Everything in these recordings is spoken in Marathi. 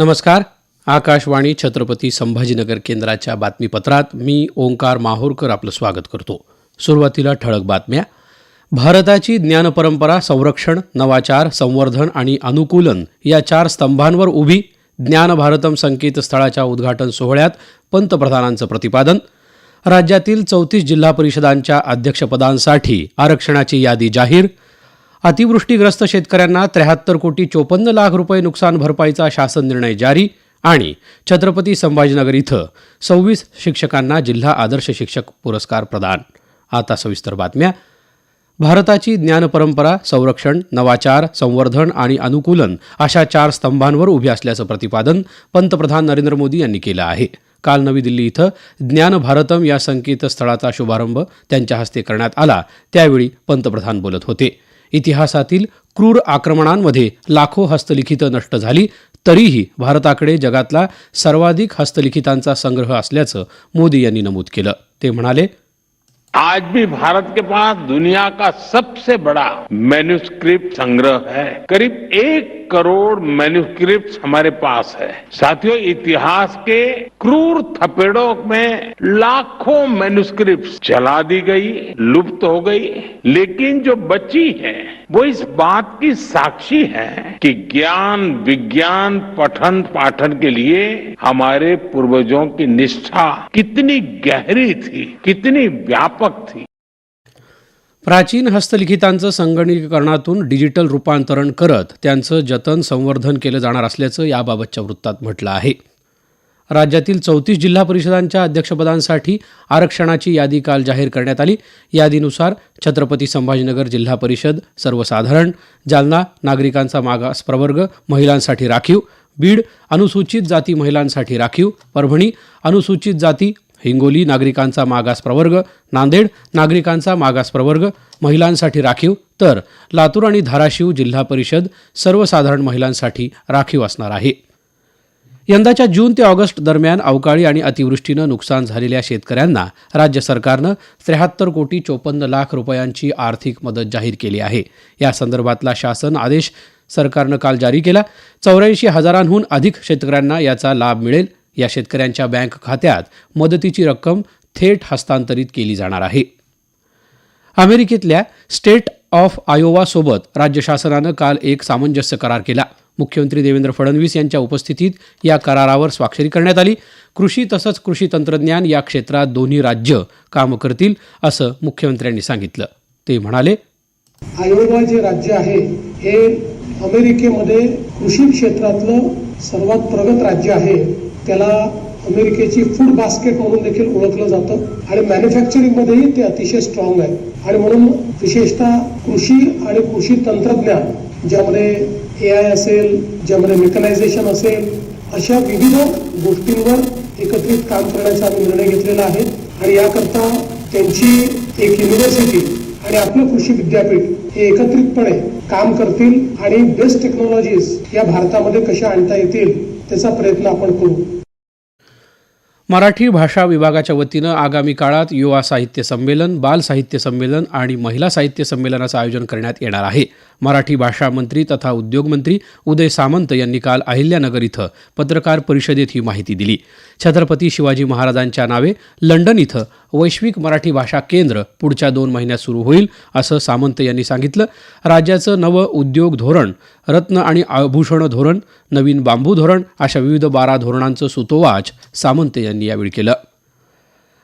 नमस्कार. आकाशवाणी छत्रपती संभाजीनगर केंद्राच्या बातमीपत्रात मी ओंकार माहूरकर आपलं स्वागत करतो. सुरुवातीला ठळक बातम्या. भारताची ज्ञानपरंपरा संरक्षण नवाचार संवर्धन आणि अनुकूलन या चार स्तंभांवर उभी ज्ञान भारतम संकेतस्थळाच्या उद्घाटन सोहळ्यात पंतप्रधानांचं प्रतिपादन. राज्यातील चौतीस जिल्हा परिषदांच्या अध्यक्षपदांसाठी आरक्षणाची यादी जाहीर. अतिवृष्टीग्रस्त शेतकऱ्यांना त्र्याहत्तर कोटी चोपन्न लाख रुपये नुकसान भरपाईचा शासन निर्णय जारी आणि छत्रपती संभाजीनगर इथं सव्वीस शिक्षकांना जिल्हा आदर्श शिक्षक पुरस्कार प्रदान. आता सविस्तर बातम्या. भारताची ज्ञानपरंपरा संरक्षण नवाचार संवर्धन आणि अनुकूलन अशा चार स्तंभांवर उभी असल्याचं प्रतिपादन पंतप्रधान नरेंद्र मोदी यांनी केलं आहे. काल नवी दिल्ली इथं ज्ञान भारतम या संकेतस्थळाचा शुभारंभ त्यांच्या हस्ते करण्यात आला. त्यावेळी पंतप्रधान बोलत होते. इतिहासातील क्रूर आक्रमणांमध्ये लाखो हस्तलिखितं नष्ट झाली. तरीही भारताकडे जगातला सर्वाधिक हस्तलिखितांचा संग्रह असल्याचं मोदी यांनी नमूद केलं. ते म्हणाले आज भी भारत के पास दुनिया का सबसे बड़ा मैन्यूस्क्रिप्ट संग्रह है. करीब एक करोड़ मैन्यूस्क्रिप्ट हमारे पास है। साथियों, इतिहास के क्रूर थपेड़ों में लाखों मैन्यूस्क्रिप्ट जला दी गई, लुप्त हो गई। लेकिन जो बची है, वो इस बात की साक्षी है कि ज्ञान, विज्ञान, पठन पाठन के लिए हमारे पूर्वजों की निष्ठा कितनी गहरी थी, कितनी व्यापक थी। प्राचीन हस्तलिखितांचं संगणकीकरणातून डिजिटल रूपांतरण करत त्यांचं जतन संवर्धन केलं जाणार असल्याचं याबाबतच्या वृत्तात म्हटलं आहे. राज्यातील चौतीस जिल्हा परिषदांच्या अध्यक्षपदांसाठी आरक्षणाची यादी काल जाहीर करण्यात आली. यादीनुसार छत्रपती संभाजीनगर जिल्हा परिषद सर्वसाधारण जालना नागरिकांचा मागास प्रवर्ग महिलांसाठी राखीव बीड अनुसूचित जाती महिलांसाठी राखीव परभणी अनुसूचित जाती हिंगोली नागरिकांचा मागास प्रवर्ग नांदेड नागरिकांचा मागास प्रवर्ग महिलांसाठी राखीव तर लातूर आणि धाराशिव जिल्हा परिषद सर्वसाधारण महिलांसाठी राखीव असणार आहे. यंदाच्या जून ते ऑगस्ट दरम्यान अवकाळी आणि अतिवृष्टीनं नुकसान झालेल्या शेतकऱ्यांना राज्य सरकारनं त्र्याहत्तर कोटी चोपन्न लाख रुपयांची आर्थिक मदत जाहीर केली आहे. या संदर्भातला शासन आदेश सरकारनं काल जारी केला. चौऱ्याऐंशी हजारांहून अधिक शेतकऱ्यांना याचा लाभ मिळेल. या शेतकऱ्यांच्या बँक खात्यात मदतीची रक्कम थेट हस्तांतरित केली जाणार आहे. अमेरिकेतल्या स्टेट ऑफ आयोवासोबत राज्य शासनानं काल एक सामंजस्य करार केला. मुख्यमंत्री देवेंद्र फडणवीस यांच्या उपस्थितीत या करारावर स्वाक्षरी करण्यात आली. कृषी तसंच कृषी तंत्रज्ञान या क्षेत्रात दोन्ही राज्य काम करतील असं मुख्यमंत्र्यांनी सांगितलं. ते म्हणाले आयोवा जे राज्य आहे हे अमेरिकेमध्ये कृषी क्षेत्रातलं सर्वात प्रगत राज्य आहे. त्याला अमेरिकेची फूड बास्केट म्हणून देखील ओळखलं जातं. आणि मॅन्युफॅक्चरिंग मध्येही ते अतिशय स्ट्रॉंग आहे. आणि म्हणून विशेषतः कृषी आणि कृषी तंत्रज्ञान ज्यामध्ये ए आय असेल ज्यामध्ये मेकनायझेशन असेल अशा विविध गोष्टींवर एकत्रित काम करण्याचा आम्ही निर्णय घेतलेला आहे. आणि याकरता त्यांची एक युनिव्हर्सिटी आणि आपलं कृषी विद्यापीठ हे एकत्रितपणे काम करतील आणि बेस्ट टेक्नॉलॉजीज या भारतामध्ये कशा आणता येतील त्याचा प्रयत्न आपण करू. मराठी भाषा विभागाच्या वतीनं आगामी काळात युवा साहित्य संमेलन बाल साहित्य संमेलन आणि महिला साहित्य संमेलनाचं आयोजन करण्यात येणार आहे. मराठी भाषा मंत्री तथा उद्योग मंत्री उदय सामंत यांनी काल अहिल्यानगर इथं पत्रकार परिषदेत ही माहिती दिली. छत्रपती शिवाजी महाराजांच्या नावे लंडन इथं वैश्विक मराठी भाषा केंद्र पुढच्या दोन महिन्यात सुरू होईल असं सामंत यांनी सांगितलं. राज्याचं नवं उद्योग धोरण रत्न आणि आभूषण धोरण नवीन बांबू धोरण अशा विविध बारा धोरणांचं सुतोवाच सामंत यांनी यावेळी केलं.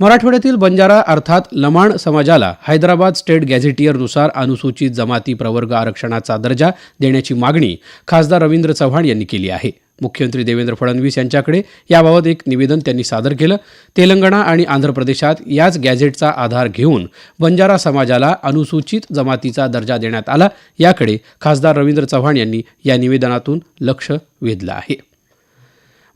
मराठवाड्यातील बंजारा अर्थात लमाण समाजाला हैदराबाद स्टेट गॅझेटियरनुसार अनुसूचित जमाती प्रवर्ग आरक्षणाचा दर्जा देण्याची मागणी खासदार रवींद्र चव्हाण यांनी केली आहे. मुख्यमंत्री देवेंद्र फडणवीस यांच्याकडे याबाबत एक निवेदन त्यांनी सादर केलं. तेलंगणा आणि आंध्र प्रदेशात याच गॅझेटचा आधार घेऊन बंजारा समाजाला अनुसूचित जमातीचा दर्जा देण्यात आला. याकडे खासदार रवींद्र चव्हाण यांनी या निवेदनातून लक्ष वेधलं आहे.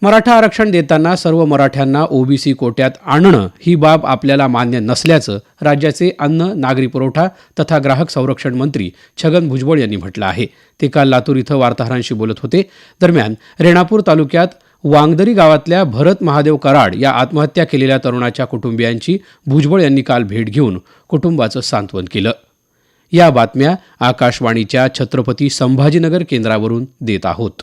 मराठा आरक्षण देताना सर्व मराठ्यांना ओबीसी कोट्यात आणणं ही बाब आपल्याला मान्य नसल्याचं राज्याचे अन्न नागरी पुरवठा तथा ग्राहक संरक्षण मंत्री छगन भुजबळ यांनी म्हटलं आहे. ते काल लातूर इथं वार्ताहरांशी बोलत होते. दरम्यान रेणापूर तालुक्यात वांगदरी गावातल्या भरत महादेव कराड या आत्महत्या केलेल्या तरुणाच्या कुटुंबियांची भुजबळ यांनी काल भेट घेऊन कुटुंबाचं सांत्वन केलं. या बातम्या आकाशवाणीच्या छत्रपती संभाजीनगर केंद्रावरून देत आहोत.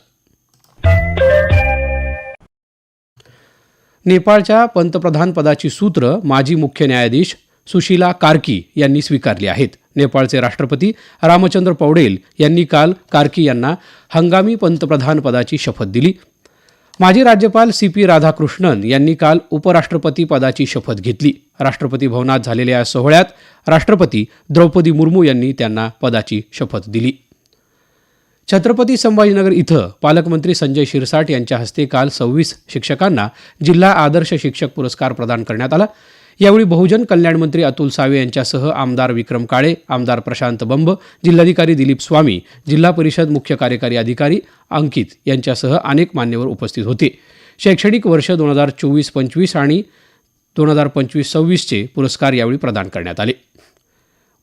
नेपाळच्या पंतप्रधानपदाची सूत्रं सूत्र माजी मुख्य न्यायाधीश सुशीला कार्की यांनी स्वीकारली आहेत. नेपाळचे राष्ट्रपती रामचंद्र पौडेल यांनी काल कार्की यांना हंगामी पंतप्रधानपदाची शपथ दिली. माजी राज्यपाल सी पी राधाकृष्णन यांनी काल उपराष्ट्रपती पदाची शपथ घेतली. राष्ट्रपती भवनात झालेल्या या सोहळ्यात राष्ट्रपती द्रौपदी मुर्मू यांनी त्यांना पदाची शपथ दिली. छत्रपती संभाजीनगर इथं पालकमंत्री संजय शिरसाट यांच्या हस्ते काल सव्वीस शिक्षकांना जिल्हा आदर्श शिक्षक पुरस्कार प्रदान करण्यात आला. यावेळी बहुजन कल्याण मंत्री अतुल सावे यांच्यासह आमदार विक्रम काळे आमदार प्रशांत बंब जिल्हाधिकारी दिलीप स्वामी जिल्हा परिषद मुख्य कार्यकारी अधिकारी अंकित यांच्यासह अनेक मान्यवर उपस्थित होते. शैक्षणिक वर्ष दोन हजार चोवीस पंचवीस आणि दोन हजार पंचवीस सव्वीसचे पुरस्कार यावेळी प्रदान करण्यात आले.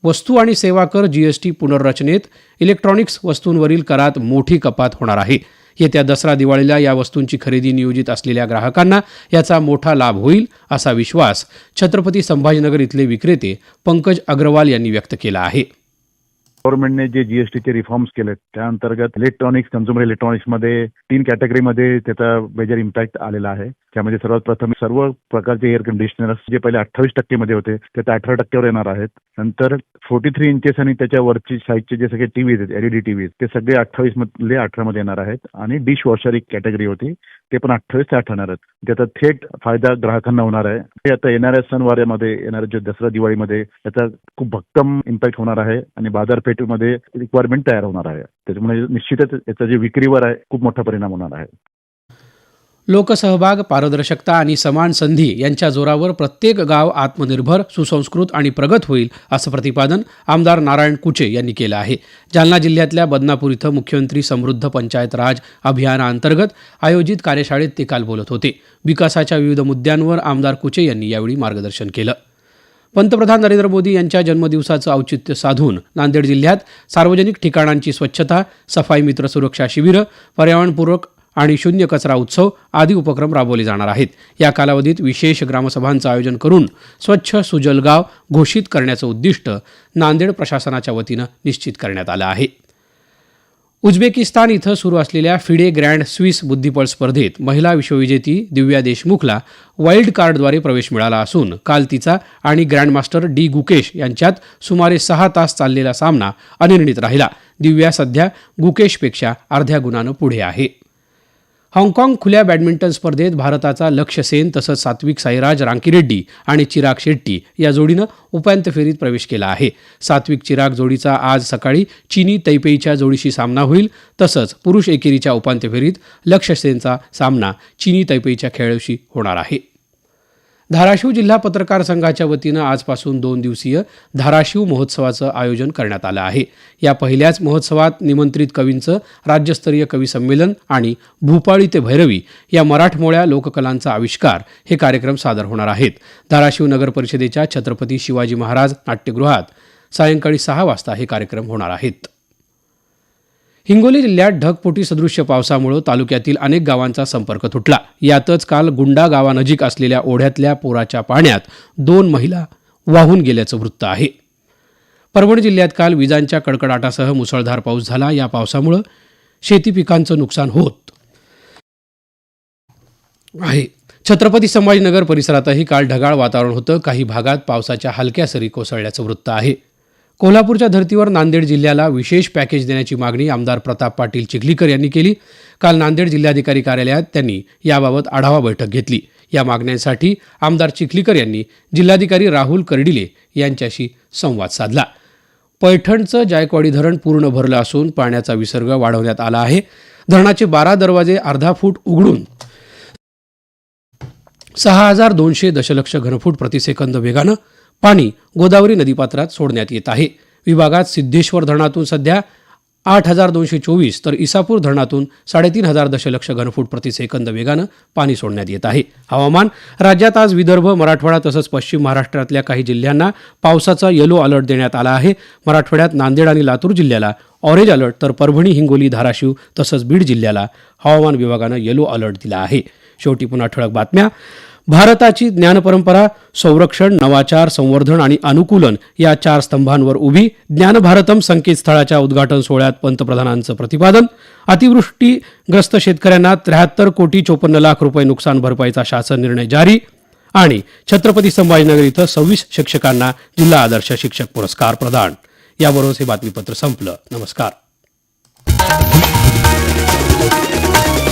वस्तू आणि सेवा कर जीएसटी पुनर्रचनेत इलेक्ट्रॉनिक्स वस्तूंवरील करात मोठी कपात होणार आहे. येत्या दसरा दिवाळीला या वस्तूंची खरेदी नियोजित असलेल्या ग्राहकांना याचा मोठा लाभ होईल असा विश्वास छत्रपती संभाजीनगर इथले विक्रेते पंकज अग्रवाल यांनी व्यक्त केला आहे. गव्हर्नमेंटने जे जीएसटीचे रिफॉर्म्स केलेत त्या अंतर्गत इलेक्ट्रॉनिक्स कन्झ्युमर इलेक्ट्रॉनिक्समध्ये तीन कॅटेगरीमध्ये त्याचा मेजर इम्पॅक्ट आलेला आहे. त्यामध्ये सर्वात प्रथम सर्व प्रकारचे एअर कंडिशनर्स जे पहिले अठ्ठावीस टक्केमध्ये होते ते आता अठरा टक्क्यावर येणार आहेत. नंतर फोर्टी थ्री इंचेस आणि त्याच्या वरची साईजचे जे सगळे टीव्ही आहेत एलईडी टीव्ही ते सगळे अठ्ठावीस मधले अठरामध्ये येणार आहेत. आणि डिश वॉशर एक कॅटेगरी होती ते पण अठ्ठावीस ते अठरा आहेत. म्हणजे त्याचा थेट फायदा ग्राहकांना होणार आहे. ते आता येणाऱ्या सणवाऱ्यामध्ये येणाऱ्या जे दसरा दिवाळीमध्ये याचा खूप भक्कम इम्पॅक्ट होणार आहे. आणि बाजारपेठ मध्ये रिक्वायरमेंट तयार होणार आहे. त्याच्यामुळे निश्चितच याचा जे विक्रीवर आहे खूप मोठा परिणाम होणार आहे. लोकसहभाग पारदर्शकता आणि समान संधी यांच्या जोरावर प्रत्येक गाव आत्मनिर्भर सुसंस्कृत आणि प्रगत होईल असं प्रतिपादन आमदार नारायण कुचे यांनी केलं आहे. जालना जिल्ह्यातल्या बदनापूर इथं मुख्यमंत्री समृद्ध पंचायत राज अभियानाअंतर्गत आयोजित कार्यशाळेत ते काल बोलत होते. विकासाच्या विविध मुद्द्यांवर आमदार कुचे यांनी यावेळी मार्गदर्शन केलं. पंतप्रधान नरेंद्र मोदी यांच्या जन्मदिवसाचं औचित्य साधून नांदेड जिल्ह्यात सार्वजनिक ठिकाणांची स्वच्छता सफाई मित्र सुरक्षा शिबिरं पर्यावरणपूरक आणि शून्य कचरा उत्सव आदी उपक्रम राबवले जाणार आहेत. या कालावधीत विशेष ग्रामसभांचं आयोजन करून स्वच्छ सुजल गाव घोषित करण्याचं उद्दिष्ट नांदेड प्रशासनाच्या वतीनं निश्चित करण्यात आलं आहे. उझबेकिस्तान इथं सुरू असलेल्या फिडे ग्रँड स्विस बुद्धिबळ स्पर्धेत महिला विश्वविजेती दिव्या देशमुखला वाईल्ड कार्डद्वारे प्रवेश मिळाला असून काल तिचा आणि ग्रँडमास्टर डी गुकेश यांच्यात सुमारे सहा तास चाललेला सामना अनिर्णित राहिला. दिव्या सध्या गुकेशपेक्षा अर्ध्या गुणानं पुढे आहे. हाँगकाँग खुल्या बॅडमिंटन स्पर्धेत भारताचा लक्ष्य सेन तसंच सात्विक साईराज रांकीरेड्डी आणि चिराग शेट्टी या जोडीनं उपांत्य फेरीत प्रवेश केला आहे. सात्विक चिराग जोडीचा आज सकाळी चीनी तैपेईच्या जोडीशी सामना होईल. तसंच पुरुष एकेरीच्या उपांत्य फेरीत लक्ष्य सेनचा सामना चीनी तैपेईच्या खेळाडूशी होणार आहे. धाराशिव जिल्हा पत्रकार संघाच्या वतीनं आजपासून दोन दिवसीय धाराशिव महोत्सवाचं आयोजन करण्यात आलं आहे. या पहिल्याच महोत्सवात निमंत्रित कवींचं राज्यस्तरीय कवी संमेलन आणि भूपाळी ते भैरवी या मराठमोळ्या लोककलांचा आविष्कार हे कार्यक्रम सादर होणार आहेत. धाराशिव नगर परिषदेच्या छत्रपती शिवाजी महाराज नाट्यगृहात सायंकाळी सहा वाजता हे कार्यक्रम होणार आहेत. हिंगोली जिल्ह्यात ढगपोटी सदृश्य पावसामुळे तालुक्यातील अनेक गावांचा संपर्क तुटला. यातच काल गुंडा गावानजीक असलेल्या ओढ्यातल्या पुराच्या पाण्यात दोन महिला वाहून गेल्याचं वृत्त आहे. परभणी जिल्ह्यात काल विजांच्या कडकडाटासह मुसळधार पाऊस झाला. या पावसामुळे शेती पिकांचं नुकसान होत आहे. छत्रपती संभाजीनगर परिसरातही काल ढगाळ वातावरण होतं. काही भागात पावसाच्या हलक्या सरी कोसळल्याचं वृत्त आहे. कोल्हापूरच्या धर्तीवर नांदेड जिल्ह्याला विशेष पॅकेज देण्याची मागणी आमदार प्रताप पाटील चिखलीकर यांनी केली. काल नांदेड जिल्हाधिकारी कार्यालयात त्यांनी याबाबत आढावा बैठक घेतली. या मागण्यांसाठी आमदार चिखलीकर यांनी जिल्हाधिकारी राहुल कर्डिले यांच्याशी संवाद साधला. पैठणचं जायकवाडी धरण पूर्ण भरलं असून पाण्याचा विसर्ग वाढवण्यात आला आहे. धरणाचे बारा दरवाजे अर्धा फूट उघडून सहा हजार दोनशे दशलक्ष घनफूट प्रतिसेकंद वेगानं पाणी गोदावरी नदीपात्रात सोडण्यात येत आहे. विभागात सिद्धेश्वर धरणातून सध्या आठ हजार दोनशे चोवीस तर इसापूर धरणातून साडेतीन हजार दशलक्ष घनफूट प्रतिसेकंद वेगानं पाणी सोडण्यात येत आहे. हवामान राज्यात आज विदर्भ मराठवाडा तसंच पश्चिम महाराष्ट्रातल्या काही जिल्ह्यांना पावसाचा येलो अलर्ट देण्यात आला आहे. मराठवाड्यात नांदेड आणि लातूर जिल्ह्याला ऑरेंज अलर्ट तर परभणी हिंगोली धाराशिव तसंच बीड जिल्ह्याला हवामान विभागानं येलो अलर्ट दिला आहे. शेवटी पुन्हा ठळक बातम्या. भारताची ज्ञानपरंपरा संरक्षण नवाचार संवर्धन आणि अनुकूलन या चार स्तंभांवर उभी ज्ञानभारतम संकेतस्थळाच्या उद्घाटन सोहळ्यात पंतप्रधानांचं प्रतिपादन. अतिवृष्टीग्रस्त शेतकऱ्यांना त्र्याहत्तर कोटी चोपन्न लाख रुपये नुकसान भरपाईचा शासन निर्णय जारी आणि छत्रपती संभाजीनगर इथं सव्वीस शिक्षकांना जिल्हा आदर्श शिक्षक पुरस्कार प्रदान. याबरोबर हे बातमीपत्र संपलं. नमस्कार.